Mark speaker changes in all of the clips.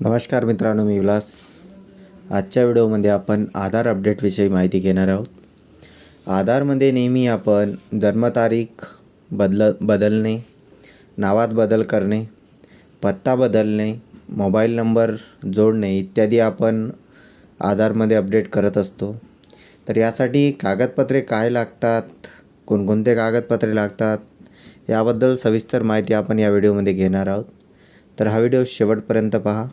Speaker 1: नमस्कार मित्रांनो मी विलास. आजच्या व्हिडिओमध्ये आपण आधार अपडेटविषयी माहिती घेणार आहोत. आधारमध्ये नेहमी आपण जन्मतारीख बदल बदलणे नावात बदल करणे पत्ता बदलणे मोबाईल नंबर जोडणे इत्यादी आपण आधारमध्ये अपडेट करत असतो. तर यासाठी कागदपत्रे काय लागतात कोणकोणते कागदपत्रे लागतात याबद्दल सविस्तर माहिती आपण या व्हिडिओमध्ये घेणार आहोत. तर हा व्हिडिओ शेवटपर्यंत पहा.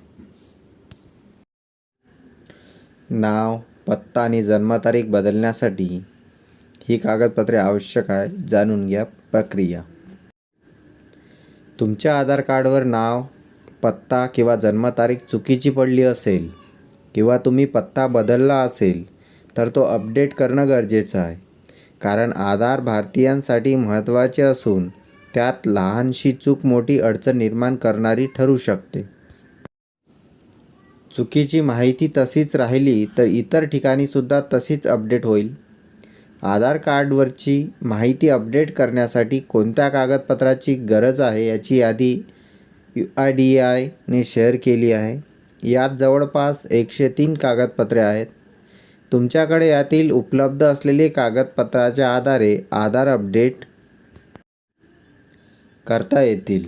Speaker 1: नाव पत्ता आणि जन्मतारीख बदलण्यासाठी ही कागदपत्रे आवश्यक आहे जाणून घ्या प्रक्रिया. तुमच्या आधार कार्डवर नाव पत्ता किंवा जन्मतारीख चुकीची पडली असेल किंवा तुम्ही पत्ता बदलला असेल तर तो अपडेट करणं गरजेचं आहे. कारण आधार भारतीयांसाठी महत्त्वाचे असून त्यात लहानशी चूक मोठी अडचण निर्माण करणारी ठरू शकते. चुकीची माहिती तशीच राहिली तर इतर ठिकाणीसुद्धा तशीच अपडेट होईल. आधार कार्डवरची माहिती अपडेट करण्यासाठी कोणत्या कागदपत्राची गरज आहे याची यादी यू आय डी आयने शेअर केली आहे. यात जवळपास एकशे तीन कागदपत्रे आहेत. तुमच्याकडे यातील उपलब्ध असलेले कागदपत्राच्या आधारे आधार अपडेट करता येतील.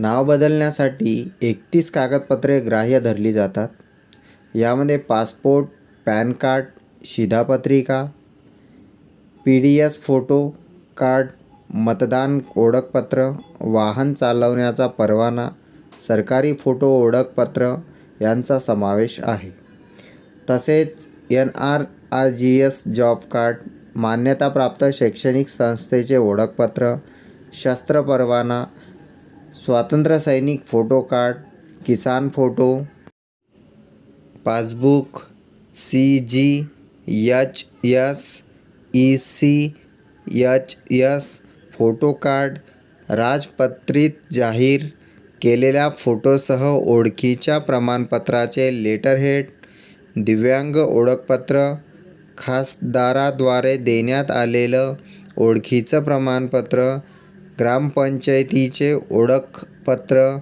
Speaker 1: नाव बदलण्यासाठी एकतीस कागदपत्रे ग्राह्य धरली जातात. यामध्ये पासपोर्ट पॅन कार्ड शिधापत्रिका P D S photo card मतदान ओळखपत्र वाहन चालवण्याचा परवाना सरकारी फोटो ओळखपत्र यांचा समावेश आहे. तसेच N R R G S job card मान्यताप्राप्त शैक्षणिक संस्थेचे ओळखपत्र शस्त्र परवाना स्वातंत्र्य सैनिक फोटो कार्ड किसान photo passbook C G H S E C H S photo card राजपत्रित जाहीर केलेल्या फोटोसह ओळखीच्या प्रमाणपत्राचे लेटरहेड दिव्यांग ओळखपत्र खासदाराद्वारे देण्यात आलेलं ओळखीचं प्रमाणपत्र ग्रामपंचायतीचे ओळखपत्र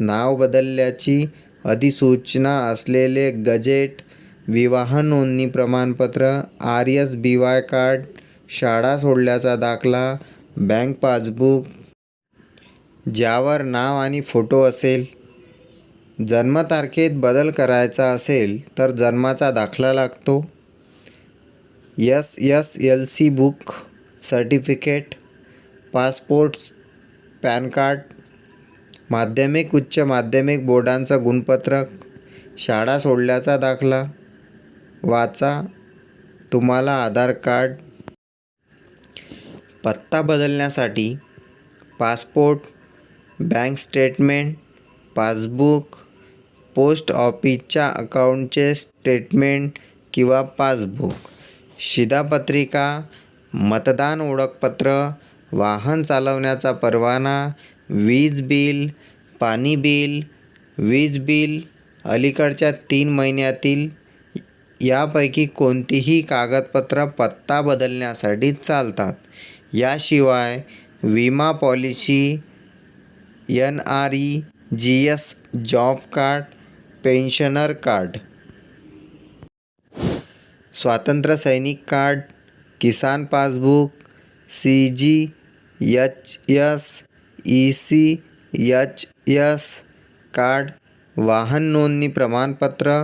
Speaker 1: नाव बदलल्याची अधिसूचना असलेले गजेट विवाह नोंदणी प्रमाणपत्र R S B Y card शाळा सोडल्याचा दाखला बँक पासबुक ज्यावर नाव आणि फोटो असेल जन्मतारखेत बदल करायचा असेल तर जन्माचा दाखला लागतो. S S L C book certificate passports PAN card माध्यमिक उच्च माध्यमिक बोर्डांचं गुणपत्रक शाळा सोडल्याचा दाखला वाचा तुम्हाला आधार कार्ड पत्ता बदलण्यासाठी passport bank statement passbook post ऑफिसच्या अकाउंटचे स्टेटमेंट किंवा पासबुक शिधापत्रिका मतदान ओळखपत्र वाहन चालवण्याचा परवाना वीज बिल पाणी बिल वीज बिल अलीकडच्या तीन महिन्यातील यापैकी कोणतीही कागदपत्र पत्ता बदलण्यासाठी चालतात. याशिवाय विमा policy N R E G S job card pensioner card. स्वातंत्र्य सैनिक कार्ड किसान passbook C G H S E C H S card वाहन नोंदणी प्रमाणपत्र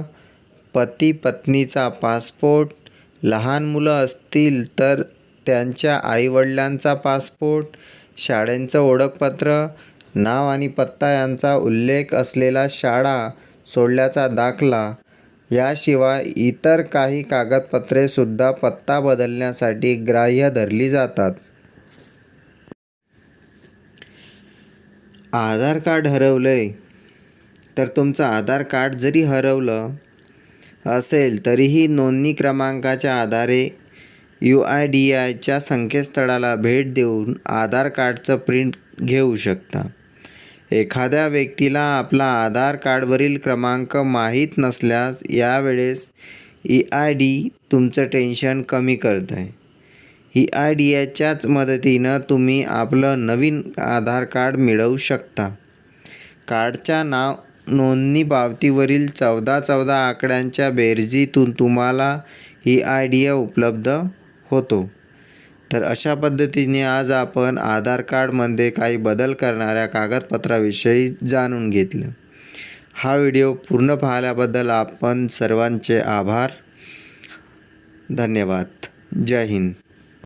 Speaker 1: पती पत्नीचा पासपोर्ट लहान मुलं असतील तर त्यांच्या आईवडिलांचा पासपोर्ट शाळेंचं ओळखपत्र नाव आणि पत्ता यांचा उल्लेख असलेला शाळा सोडल्याचा दाखला. याशिवाय इतर काही कागदपत्रेसुद्धा पत्ता बदलण्यासाठी ग्राह्य धरली जातात. आधार कार्ड हरवलं आहे तर तुमचं आधार कार्ड जरी हरवलं असेल तरीही नोंदणी क्रमांकाच्या आधारे यू आय डी आयच्या संकेतस्थळाला भेट देऊन आधार कार्डचं प्रिंट घेऊ शकता. एखाद्या व्यक्तीला आपला आधार कार्डवरील क्रमांक माहीत नसल्यास यावेळेस ई आय डी तुमचं टेन्शन कमी करत आहे ही आय डी मदतीनं तुम्ही आपलं नवीन आधार कार्ड मिळवू शकता. कार्डच्या नाव नोंदणी पावतीवरील चौदा चौदा आकड्यांच्या बेरजीतून तुम्हाला ही आयडिया उपलब्ध होतो. तर अशा पद्धतीने आज आपण आधार कार्डमध्ये काही बदल करणाऱ्या कागदपत्राविषयी जाणून घेतलं. हा व्हिडिओ पूर्ण पाहिल्याबद्दल आपण सर्वांचे आभार. धन्यवाद. जय हिंद.